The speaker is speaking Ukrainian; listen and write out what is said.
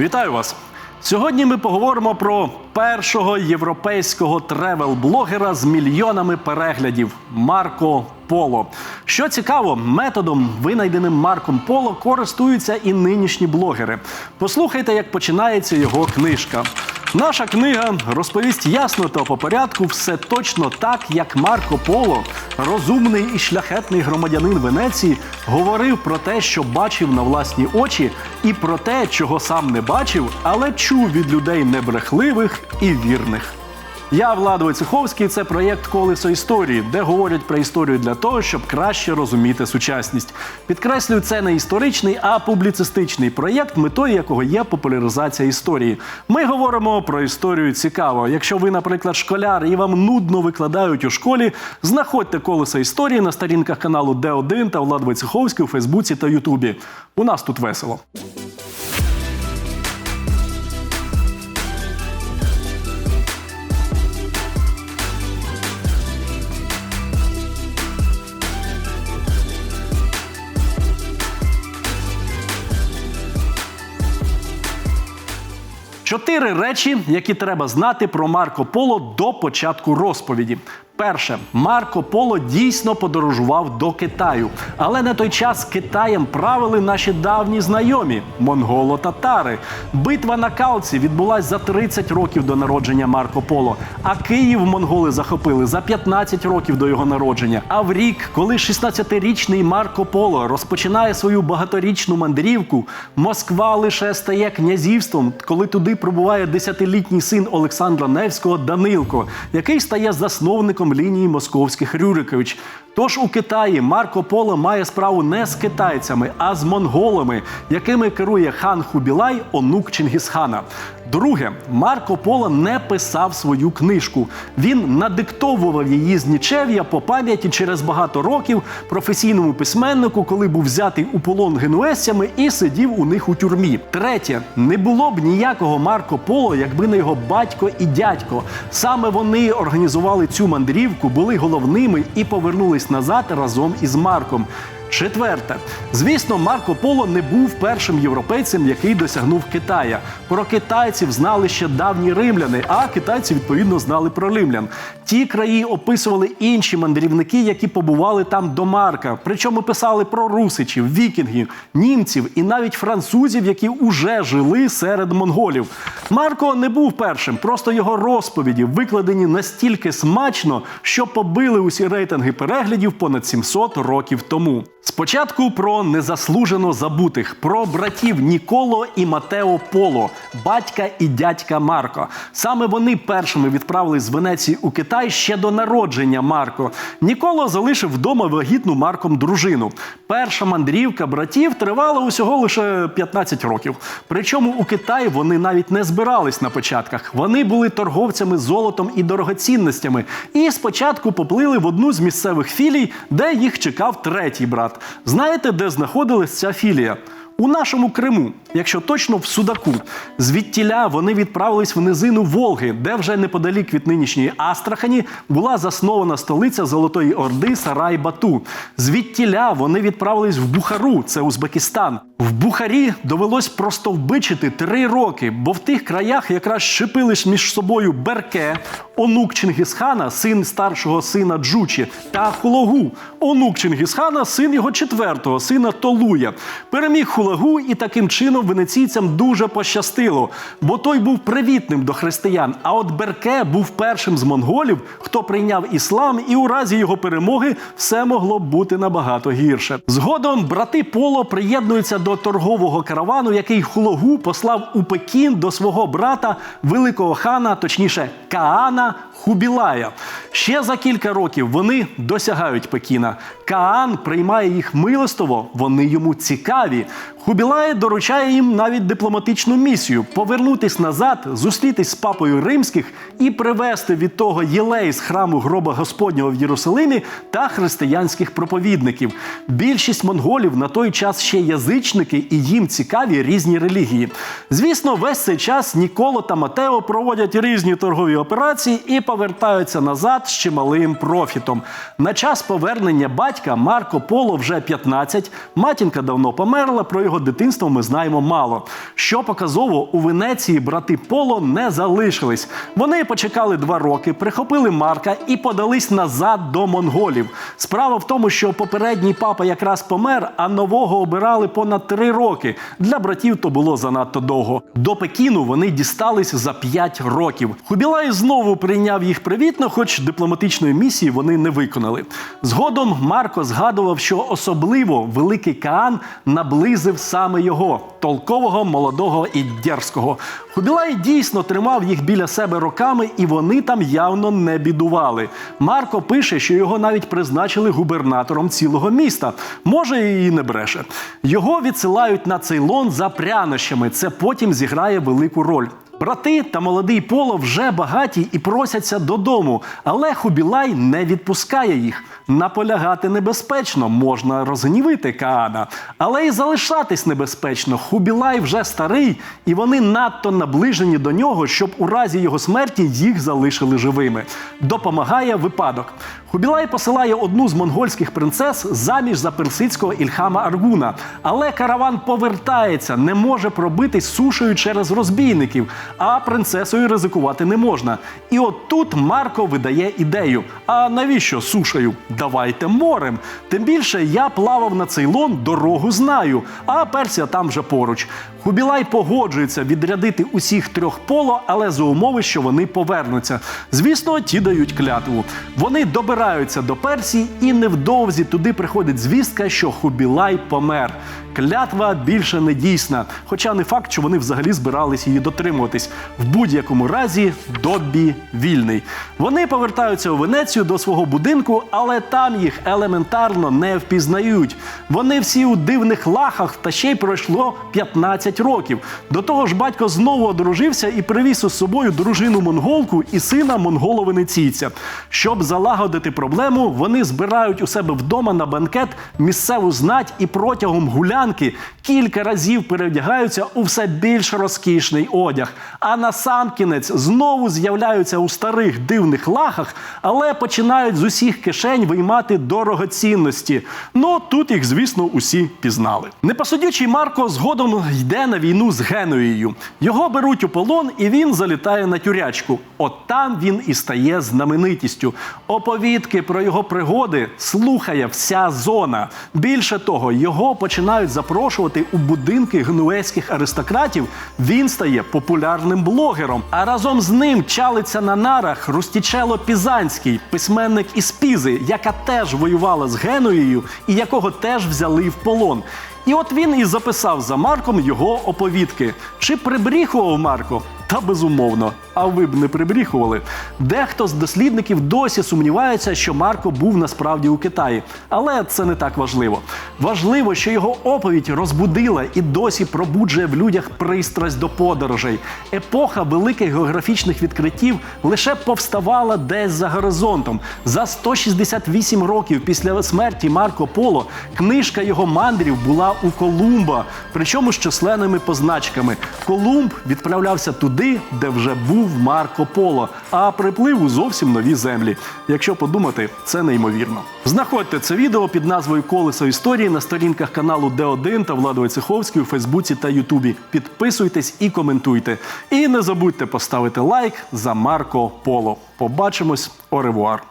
Вітаю вас! Сьогодні ми поговоримо про першого європейського тревел-блогера з мільйонами переглядів Марко Поло. Що цікаво, методом, винайденим Марком Поло, користуються і нинішні блогери. Послухайте, як починається його книжка. Наша книга розповість ясно та по порядку все точно так, як Марко Поло, розумний і шляхетний громадянин Венеції, говорив про те, що бачив на власні очі, і про те, чого сам не бачив, але чув від людей небрехливих і вірних. Я Влад Войцеховський. Це проєкт Колесо історії, де говорять про історію для того, щоб краще розуміти сучасність. Підкреслюю, це не історичний, а публіцистичний проєкт, метою якого є популяризація історії. Ми говоримо про історію цікаво. Якщо ви, наприклад, школяр і вам нудно викладають у школі, знаходьте колесо історії на сторінках каналу Д1 та Влад Войцеховський у Фейсбуці та Ютубі. У нас тут весело. Чотири речі, які треба знати про Марко Поло до початку розповіді. Перше, Марко Поло дійсно подорожував до Китаю, але на той час Китаєм правили наші давні знайомі монголо-татари. Битва на Калці відбулась за 30 років до народження Марко Поло. А Київ монголи захопили за 15 років до його народження. А в рік, коли 16-річний Марко Поло розпочинає свою багаторічну мандрівку, Москва лише стає князівством, коли туди прибуває 10-літній син Олександра Невського Данилко, який стає засновником лінії московських Рюрикович. Тож у Китаї Марко Поло має справу не з китайцями, а з монголами, якими керує хан Хубілай, онук Чингісхана. Друге, Марко Поло не писав свою книжку. Він надиктовував її з нічев'я по пам'яті через багато років професійному письменнику, коли був взятий у полон генуесцями і сидів у них у тюрмі. Третє, не було б ніякого Марко Поло, якби не його батько і дядько. Саме вони організували цю мандрівку, були головними і повернулись назад разом із Марком. Четверте, звісно, Марко Поло не був першим європейцем, який досягнув Китая. Про китайців знали ще давні римляни, а китайці відповідно знали про римлян. Ті краї описували інші мандрівники, які побували там до Марка. Причому писали про русичів, вікінгів, німців і навіть французів, які уже жили серед монголів. Марко не був першим, просто його розповіді викладені настільки смачно, що побили усі рейтинги переглядів понад 700 років тому. Спочатку про незаслужено забутих, про братів Ніколо і Матео Поло, батька і дядька Марко. Саме вони першими відправились з Венеції у Китай ще до народження Марко. Ніколо залишив вдома вагітну Марком дружину. Перша мандрівка братів тривала усього лише 15 років. Причому у Китай вони навіть не збирались на початках. Вони були торговцями золотом і дорогоцінностями. І спочатку поплили в одну з місцевих філій, де їх чекав третій брат. Знаєте, де знаходилась ця філія? У нашому Криму, якщо точно в Судаку, звідтіля вони відправились в низину Волги, де вже неподалік від нинішньої Астрахані була заснована столиця Золотої Орди Сарай Бату. Звідтіля вони відправились в Бухару, це Узбекистан. В Бухарі довелось простовбичити три роки, бо в тих краях якраз шипились між собою Берке, онук Чингісхана, син старшого сина Джучі, та Хулагу, онук Чингісхана, син його четвертого сина Толуя. Переміг Хулагу, і таким чином венеційцям дуже пощастило, бо той був привітним до християн. А от Берке був першим з монголів, хто прийняв іслам, і у разі його перемоги все могло б бути набагато гірше. Згодом брати Поло приєднуються до торгового каравану, який Хулагу послав у Пекін до свого брата, великого хана, точніше Каана Хубілая. Ще за кілька років вони досягають Пекіна. Каан приймає їх милостово, вони йому цікаві. Хубілай доручає їм навіть дипломатичну місію повернутись назад, зустрітись з папою римських і привезти від того єлей з храму гроба Господнього в Єрусалимі та християнських проповідників. Більшість монголів на той час ще язичники і їм цікаві різні релігії. Звісно, весь цей час Ніколо та Матео проводять різні торгові операції і повертаються назад з чималим профітом. На час повернення батька Марко Поло вже 15, матінка давно померла. Про його дитинство ми знаємо мало. Що показово, у Венеції брати Поло не залишились. Вони почекали два роки, прихопили Марка і подались назад до монголів. Справа в тому, що попередній папа якраз помер, а нового обирали понад три роки. Для братів то було занадто довго. До Пекіну вони дістались за п'ять років. Хубілай знову прийняв їх привітно, хоч дипломатичної місії вони не виконали. Згодом Марко згадував, що особливо великий Каан наблизив саме його толкового, молодого і дерзкого. Хубілай дійсно тримав їх біля себе роками, і вони там явно не бідували. Марко пише, що його навіть призначили губернатором цілого міста. Може, і не бреше. Його відсилають на Цейлон за прянощами. Це потім зіграє велику роль. Брати та молодий поло вже багаті і просяться додому, але Хубілай не відпускає їх. Наполягати небезпечно, можна розгнівити Каана, але й залишатись небезпечно. Хубілай вже старий, і вони надто наближені до нього, щоб у разі його смерті їх залишили живими. Допомагає випадок. Хубілай посилає одну з монгольських принцес заміж за персидського Ільхама Аргуна, але караван повертається, не може пробитись сушею через розбійників, а принцесою ризикувати не можна. І от тут Марко видає ідею: а навіщо сушею? Давайте морем. Тим більше я плавав на Цейлон, дорогу знаю, а Персія там вже поруч. Хубілай погоджується відрядити усіх трьох поло, але за умови, що вони повернуться. Звісно, ті дають клятву. Вони добираються до Персії, і невдовзі туди приходить звістка, що Хубілай помер. Клятва більше не дійсна, хоча не факт, що вони взагалі збирались її дотримуватись. В будь-якому разі Доббі вільний. Вони повертаються у Венецію до свого будинку, але там їх елементарно не впізнають. Вони всі у дивних лахах, та ще й пройшло 15 років. До того ж, батько знову одружився і привіз із собою дружину монголку і сина монголо-венеційця. Щоб залагодити проблему, вони збирають у себе вдома на банкет місцеву знать і протягом гулянки кілька разів перевдягаються у все більш розкішний одяг. А на сам кінець знову з'являються у старих дивних лахах, але починають з усіх кишень виймати дорогоцінності. Ну тут їх, звісно, усі пізнали. Непосудючий Марко згодом йде на війну з Генуєю. Його беруть у полон, і він залітає на тюрячку. От там він і стає знаменитістю. Оповідки про його пригоди слухає вся зона. Більше того, його починають запрошувати у будинки генуезьких аристократів. Він стає популярним блогером. А разом з ним чалиться на нарах Рустічело Пізанський, письменник із Пізи, яка теж воювала з Генуєю і якого теж взяли в полон. І от він і записав за Марком його оповідки. Чи прибріхував Марко? Та безумовно. А ви б не прибріхували. Дехто з дослідників досі сумнівається, що Марко був насправді у Китаї. Але це не так важливо. Важливо, що його оповідь розбудила і досі пробуджує в людях пристрасть до подорожей. Епоха великих географічних відкриттів лише повставала десь за горизонтом. За 168 років після смерті Марко Поло книжка його мандрів була у Колумба, причому з численними позначками. Колумб відправлявся туди, де вже був Марко Поло, а приплив у зовсім нові землі. Якщо подумати, це неймовірно. Знаходьте це відео під назвою Колесо історії на сторінках каналу Д1 та Влади Войцеховської у Фейсбуці та Ютубі. Підписуйтесь і коментуйте. І не забудьте поставити лайк за Марко Поло. Побачимось, оревуар!